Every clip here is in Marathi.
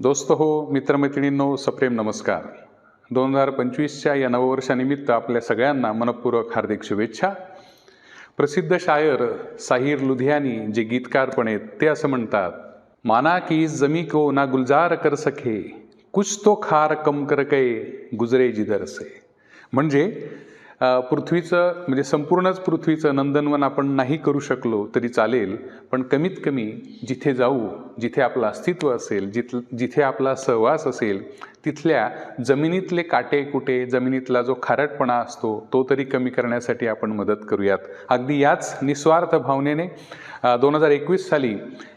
दोस्त हो मित्रमैत्रिणींनो सप्रेम नमस्कार. दोन हजार पंचवीसच्या या नववर्षानिमित्त आपल्या सगळ्यांना मनपूर्वक हार्दिक शुभेच्छा. प्रसिद्ध शायर साहिर लुधियानी जे गीतकार पण आहेत ते असं म्हणतात माना की जमी को ना गुलजार कर सके कुछ तो खार कम कर गुजरे जिधर से. म्हणजे पृथ्वीचं म्हणजे संपूर्णच पृथ्वीचं नंदनवन आपण नाही करू शकलो तरी चालेल पण कमीत कमी जिथे जाऊ जिथे आपलं अस्तित्व असेल जिथ जिथे आपला सहवास असेल तिथल्या जमिनीतले काटे कुटे जमिनीतला जो खारटपणा असतो तो तरी कमी करण्यासाठी आपण मदत करूयात. अगदी याच निस्वार्थ भावनेने दोन हजार एकवीस साली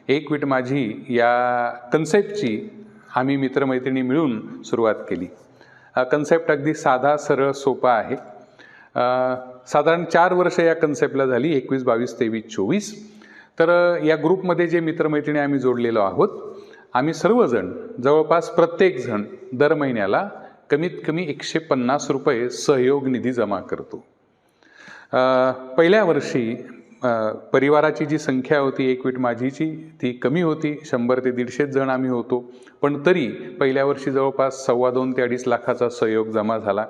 एक विट माझी या कन्सेप्टची आम्ही मित्रमैत्रिणी मिळून सुरुवात केली. कन्सेप्ट अगदी साधा सरळ सोपा आहे. साधारण चार वर्ष या कन्सेप्टला झाली एकवीस बावीस तेवीस चोवीस. तर या ग्रुपमध्ये जे मित्रमैत्रिणी आम्ही जोडलेलो आहोत आम्ही सर्वजण जवळपास प्रत्येकजण दर महिन्याला कमीत कमी एकशे पन्नास रुपये सहयोग निधी जमा करतो. पहिल्या वर्षी परिवाराची जी संख्या होती एकवीट माझीची ती कमी होती शंभर ते दीडशेच जण आम्ही होतो. पण तरी पहिल्या वर्षी जवळपास सव्वा दोन ते अडीच लाखाचा सहयोग जमा झाला.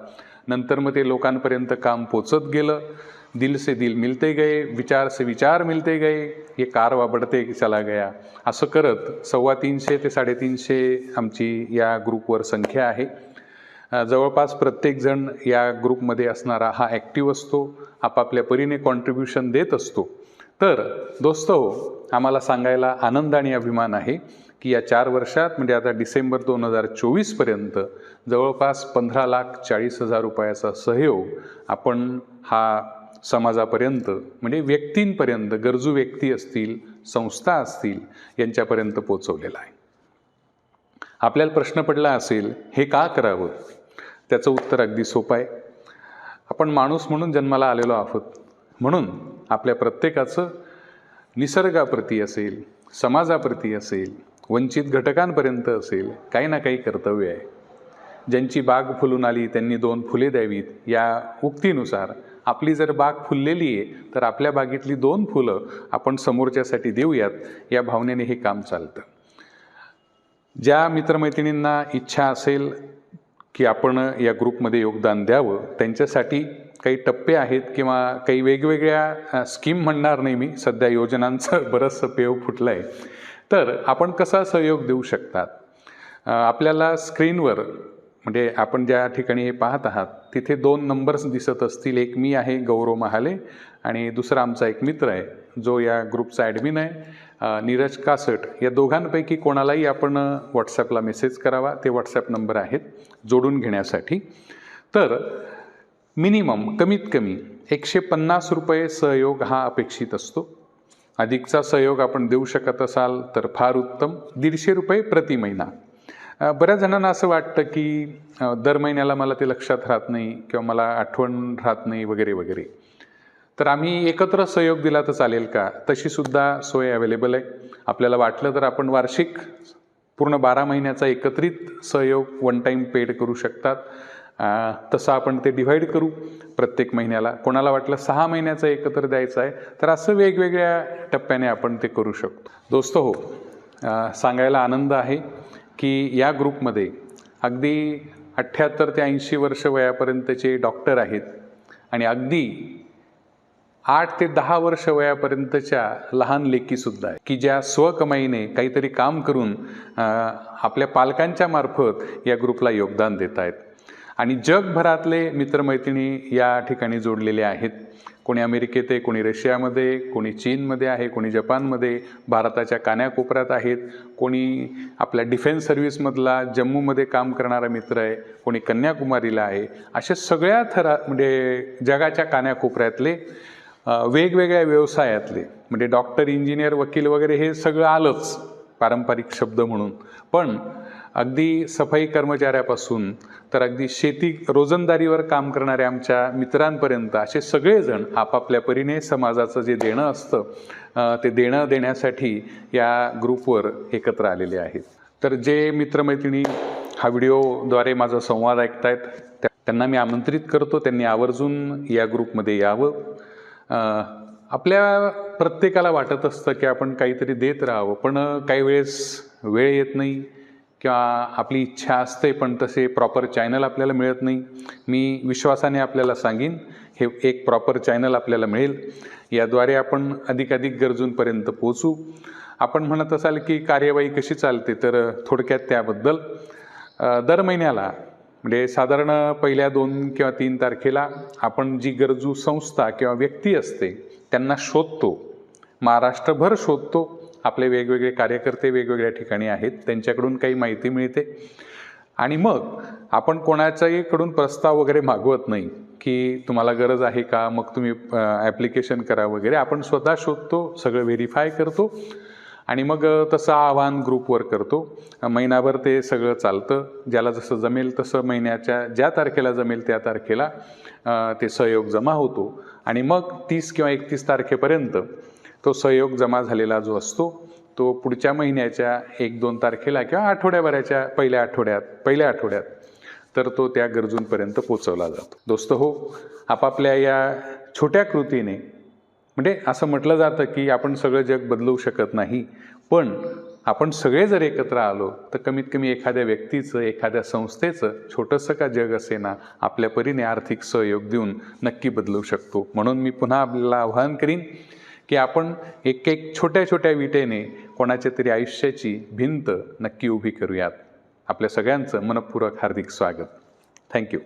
नंतर मग ते लोकांपर्यंत काम पोचत गेलं. दिल से दिल मिलते गए विचार से विचार मिलते गए हे कारवा बढ़ते चला गया. असं करत सव्वा तीनशे ते साडेतीनशे आमची या ग्रुपवर संख्या आहे. जवळपास प्रत्येकजण या ग्रुपमध्ये असणारा हा ॲक्टिव्ह असतो आपापल्या परीने कॉन्ट्रीब्युशन देत असतो. तर दोस्त हो आम्हाला सांगायला आनंद आणि अभिमान आहे. की या चार वर्षात म्हणजे आता डिसेंबर दोन हजार चोवीसपर्यंत जवळपास पंधरा लाख चाळीस हजार रुपयाचा सहयोग आपण हा समाजापर्यंत म्हणजे व्यक्तींपर्यंत गरजू व्यक्ती असतील संस्था असतील यांच्यापर्यंत पोचवलेला आहे. आपल्याला प्रश्न पडला असेल हे का करावं? त्याचं उत्तर अगदी सोपं आहे. आपण माणूस म्हणून जन्माला आलेलो आहोत. म्हणून आपल्या प्रत्येकाचं निसर्गाप्रती असेल समाजाप्रती असेल वंचित घटकांपर्यंत असेल काही ना काही कर्तव्य आहे. ज्यांची बाग फुलून आली त्यांनी दोन फुले द्यावीत. या उक्तीनुसार आपली जर बाग फुललेली आहे तर आपल्या बागेतली दोन फुलं आपण समोरच्यासाठी देऊयात या भावनेने हे काम चालतं. ज्या मित्रमैत्रिणींना इच्छा असेल की आपण या ग्रुपमध्ये योगदान द्यावं त्यांच्यासाठी काही टप्पे आहेत किंवा काही वेगवेगळ्या स्कीम म्हणणार नाही मी. सध्या योजनांचं बरंचसं पेव फुटलं आहे तर आपण कसा सहयोग देऊ शकतात? आपल्याला स्क्रीनवर म्हणजे आपण ज्या ठिकाणी हे पाहत आहात तिथे दोन नंबर्स दिसत असतील. एक मी आहे गौरव महाले आणि दुसरा आमचा एक मित्र आहे जो या ग्रुपचा ॲडमिन आहे. नीरज कासट. या दोघांपैकी कोणालाही आपण व्हॉट्सॲपला मेसेज करावा. ते व्हॉट्सॲप नंबर आहेत जोडून घेण्यासाठी. तर मिनिमम कमीत कमी एकशे पन्नास रुपये सहयोग हा अपेक्षित असतो. अधिकचा सहयोग आपण देऊ शकत असाल तर फार उत्तम. दीडशे रुपये प्रति महिना. बऱ्याच जणांना असं वाटतं की दर महिन्याला मला ते लक्षात राहत नाही किंवा मला आठवण राहत नाही वगैरे वगैरे. तर आम्ही एकत्र सहयोग दिला तर चालेल का? तशीसुद्धा सोय अवेलेबल आहे. आपल्याला वाटलं तर आपण वार्षिक पूर्ण बारा महिन्याचा एकत्रित सहयोग वन टाईम पेड करू शकतात. तसं आपण ते डिव्हाइड करू प्रत्येक महिन्याला. कोणाला वाटलं सहा महिन्याचा एकत्र द्यायचा आहे तर असं वेगवेगळ्या टप्प्याने आपण ते करू शकतो. दोस्त हो सांगायला आनंद आहे की या ग्रुपमध्ये अगदी अठ्ठ्याहत्तर ते ऐंशी वर्ष वयापर्यंतचे डॉक्टर आहेत आणि अगदी आठ ते दहा वर्ष वयापर्यंतच्या लहान लेकीसुद्धा आहे की ज्या स्वकमाईने काहीतरी काम करून आपल्या पालकांच्या मार्फत या ग्रुपला योगदान देत आहेत आणि जगभरातले मित्रमैत्रिणी या ठिकाणी जोडलेले आहेत. कोणी अमेरिकेत आहे कोणी रशियामध्ये कोणी चीनमध्ये आहे कोणी जपानमध्ये भारताच्या कान्याकोपऱ्यात आहेत. कोणी आपल्या डिफेन्स सर्व्हिसमधला जम्मूमध्ये काम करणारा मित्र आहे कोणी कन्याकुमारीला आहे. अशा सगळ्या थरा म्हणजे जगाच्या कान्याकोपऱ्यातले वेगवेगळ्या व्यवसायातले म्हणजे डॉक्टर इंजिनियर वकील वगैरे हे सगळं आलंच पारंपरिक शब्द म्हणून. पण अगदी सफाई कर्मचाऱ्यापासून तर अगदी शेती रोजंदारीवर काम करणाऱ्या आमच्या मित्रांपर्यंत असे सगळेजण आपापल्या परीने समाजाचं जे देणं असतं ते देणं देण्यासाठी या ग्रुपवर एकत्र आलेले आहेत. तर जे मित्रमैत्रिणी हा व्हिडिओद्वारे माझा संवाद ऐकतायत त्या- त्यांना मी आमंत्रित करतो त्यांनी आवर्जून या ग्रुपमध्ये यावं. आपल्या प्रत्येकाला वाटत असतं की आपण काहीतरी देत राहावं पण काही वेळेस वेळ येत नाही. किंवा आपली इच्छा असते पण तसे प्रॉपर चॅनल आपल्याला मिळत नाही. मी विश्वासाने आपल्याला सांगेन हे एक प्रॉपर चॅनल आपल्याला मिळेल. याद्वारे आपण अधिकाधिक गरजूंपर्यंत पोचू आपण म्हणत असाल की कार्यवाही कशी चालते तर थोडक्यात त्याबद्दल दर महिन्याला म्हणजे साधारण पहिल्या दोन किंवा तीन तारखेला आपण जी गरजू संस्था किंवा व्यक्ती असते त्यांना शोधतो. महाराष्ट्रभर शोधतो. आपले वेगवेगळे कार्यकर्ते वेगवेगळ्या ठिकाणी आहेत त्यांच्याकडून काही माहिती मिळते. आणि मग आपण कोणाच्याहीकडून प्रस्ताव वगैरे मागवत नाही की तुम्हाला गरज आहे का मग तुम्ही ॲप्लिकेशन करा वगैरे आपण स्वतः शोधतो सगळं व्हेरीफाय करतो. आणि मग तसं आव्हान ग्रुपवर करतो. महिनाभर ते सगळं चालतं. ज्याला जसं जमेल तसं महिन्याच्या ज्या तारखेला जमेल त्या तारखेला ते सहयोग जमा होतो. आणि मग तीस किंवा एकतीस तारखेपर्यंत तो सहयोग जमा झालेला जो असतो तो पुढच्या महिन्याच्या एक दोन तारखेला किंवा आठवड्याभराच्या पहिल्या आठवड्यात पहिल्या आठवड्यात तर तो त्या गरजूंपर्यंत पोचवला जातो. दोस्त हो आपापल्या या छोट्या कृतीने म्हणजे असं म्हटलं जातं की आपण सगळं जग बदलवू शकत नाही पण आपण सगळे जर एकत्र आलो तर कमीत कमी एखाद्या व्यक्तीचं एखाद्या संस्थेचं छोटंसं का जग असे ना आपल्या परीने आर्थिक सहयोग देऊन नक्की बदलू शकतो. म्हणून मी पुन्हा आपल्याला आवाहन करीन की आपण एक एक छोट्या छोट्या विटेने कोणाच्या तरी आयुष्याची भिंत नक्की उभी करूयात. आपल्या सगळ्यांचं मनपूर्वक हार्दिक स्वागत. थँक्यू